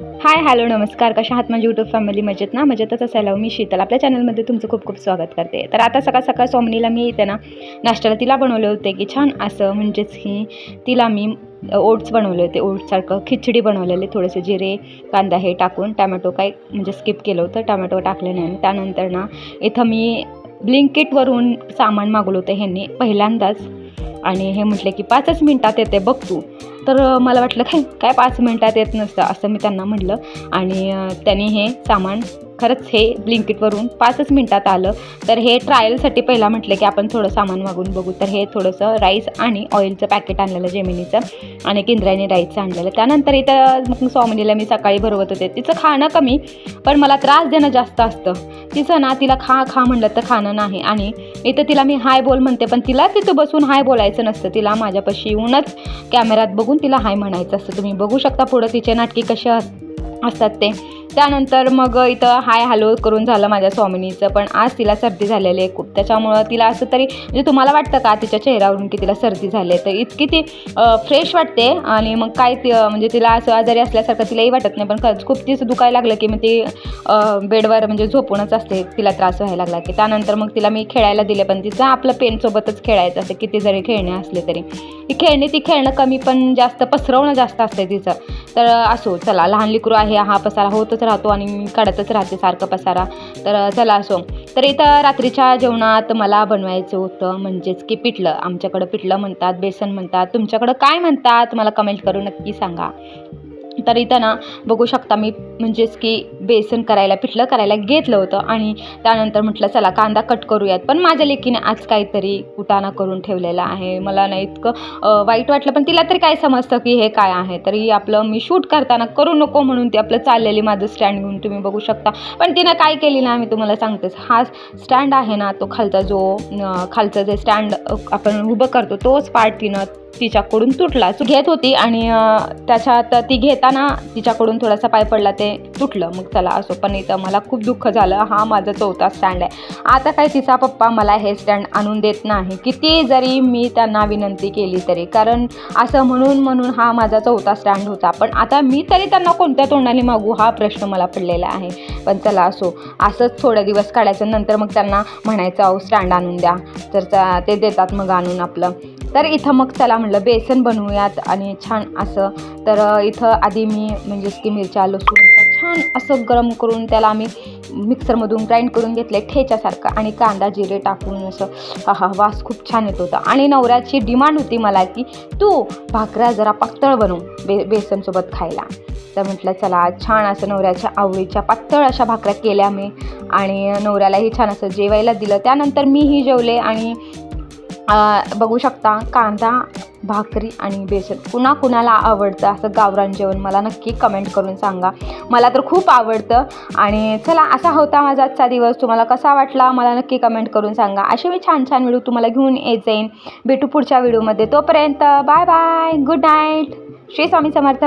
Hi hello नमस्कार. कशा आहात माझी यूट्यूब फॅमिली मजेत ना? मजेतच असायला मी शीतल. आपल्या चॅनलमध्ये तुमचं खूप खूप स्वागत करते. तर आता सकाळ सकाळ सोमनीला मी येते ना नाश्त्याला तिला बनवले होते की छान असं म्हणजेच की तिला मी ओट्स बनवले होते. ओट्ससारखं खिचडी बनवलेले थोडेसे जिरे कांदा हे टाकून टॅमॅटो काय म्हणजे स्किप केलं होतं टॅमॅटो टाकले नाही आणि त्यानंतर ना इथं मी ब्लिंकिटवरून सामान मागवलं होतं ह्यांनी. पहिल्यांदाच आणि हे म्हटले की पाचच मिनटात येते बघ तू. तर मला वाटलं काय काय पाच मिनटात येत नसतं? असं मी त्यांना म्हटलं आणि त्यांनी हे सामान खरंच हे ब्लिंकिटवरून पाचच मिनटात आलं. तर हे ट्रायलसाठी पहिला म्हटलं की आपण थोडं सामान मागून बघू. तर हे थोडंसं राईस आणि ऑइलचं पॅकेट आणलेलं जेमिनीचं आणि केंद्राने राईसचं आणलेलं. त्यानंतर इथं मग स्वामिनीला मी सकाळी भरवत होते. तिचं खाणं कमी पण मला त्रास देणं जास्त असतं. तिचं ना तिला खा खा म्हणलं तर खाणं नाही. आणि इथं तिला मी हाय बोल म्हणते पण तिला तिथं बसून हाय बोलायचं नसतं. तिला माझ्यापाशी येऊनच कॅमेऱ्यात बघून तिला हाय म्हणायचं असतं. तुम्ही बघू शकता पुढं तिचे नाटके कसे अस असतात ते. त्यानंतर मग इथं हाय हॅलो करून झालं माझ्या स्वामिनीचं पण आज तिला सर्दी झालेली आहे खूप. त्याच्यामुळं तिला असं तरी म्हणजे तुम्हाला वाटतं का तिच्या चेहऱ्यावरून की तिला सर्दी झाली आहे? तर इतकी ती फ्रेश वाटते आणि मग काय ती म्हणजे तिला असं आजारी असल्यासारखं तिलाही वाटत नाही पण खरंच खूप तिचं दुखायला लागलं की मग ती बेडवर म्हणजे झोपूनच असते तिला त्रास व्हायला लागला की. त्यानंतर मग तिला मी खेळायला दिले पण तिचं आपलं पेनसोबतच खेळायचं असं किती जरी खेळणे असले तरी. ती खेळणे ती खेळणं कमी पण जास्त पसरवणं जास्त असते तिचं. तर असो चला लहान लेकरू आहे हा पसारा होतच राहतो आणि मी काढतच राहते सारखं पसारा. तर चला असो. तर इथं रात्रीच्या जेवणात मला बनवायचं होतं म्हणजेच की पिठलं. आमच्याकडं पिठलं म्हणतात बेसन म्हणतात. तुमच्याकडं काय म्हणतात? मला कमेंट करून नक्की सांगा. तर इथं ना बघू शकता मी म्हणजेच की बेसन करायला पिठलं करायला घेतलं होतं आणि त्यानंतर म्हटलं चला कांदा कट करूयात. पण माझ्या लेकीने आज काहीतरी कुटाणा करून ठेवलेला आहे. मला नाही इतकं वाईट वाटलं पण तिला तरी काय समजतं की हे काय आहे? तरी आपलं मी शूट करताना करू नको म्हणून ती आपलं चाललेली माझं स्टँड घेऊन तुम्ही बघू शकता. पण तिनं काय केली ना मी तुम्हाला सांगतेच. हा स्टँड आहे ना तो खालचा जो खालचा जे स्टँड आपण उभं करतो तोच पार्ट तिनं तिच्याकडून तुटला घेत होती आणि त्याच्यात ती घेताना तिच्याकडून थोडासा पाय पडला ते तुटलं. मग चला असो पण इथं मला खूप दुःख झालं. हा माझा चौथा स्टँड आहे. आता काय तिचा पप्पा मला हे स्टँड आणून देत नाही. किती जरी मी त्यांना विनंती केली तरी. कारण असं म्हणून म्हणून हा माझा चौथा स्टँड होता. पण आता मी तरी त्यांना कोणत्या तोंडाने मागू हा प्रश्न मला पडलेला आहे. पण चला असो असंच थोडे दिवस काढायचं. नंतर मग त्यांना म्हणायचं अहो स्टँड आणून द्या. तर त्या- ते देतात मग आणून आपलं. तर इथं मग चला म्हटलं बेसन बनवूयात आणि छान असं. तर इथं आधी मी म्हणजेच की मिरच्या लसूणचा छान असं गरम करून त्याला आम्ही मिक्सरमधून ग्राइंड करून घेतलं ठेच्यासारखं आणि कांदा जिरे टाकून असं हा हा वास खूप छान येत होता. आणि नवऱ्याची डिमांड होती मला की तू भाकऱ्या जरा पातळ बनव बे बेसनसोबत खायला. तर म्हटलं चला छान असं नवऱ्याच्या आवडीच्या पातळ अशा भाकऱ्या केल्या मी. आणि नवऱ्यालाही छान असं जेवायला दिलं. त्यानंतर मीही जेवले आणि बघू शकता कांदा भाकरी आणि बेसन. कुणा कुणाला आवडतं असं गावरान जेवण मला नक्की कमेंट करून सांगा. मला तर खूप आवडतं. आणि चला असा होता माझा आजचा दिवस. तुम्हाला कसा वाटला मला नक्की कमेंट करून सांगा. असे मी छान छान व्हिडिओ तुम्हाला घेऊन येत जाईन भेटू पुढच्या व्हिडिओमध्ये तोपर्यंत bye bye good night Shri Swami Samarth.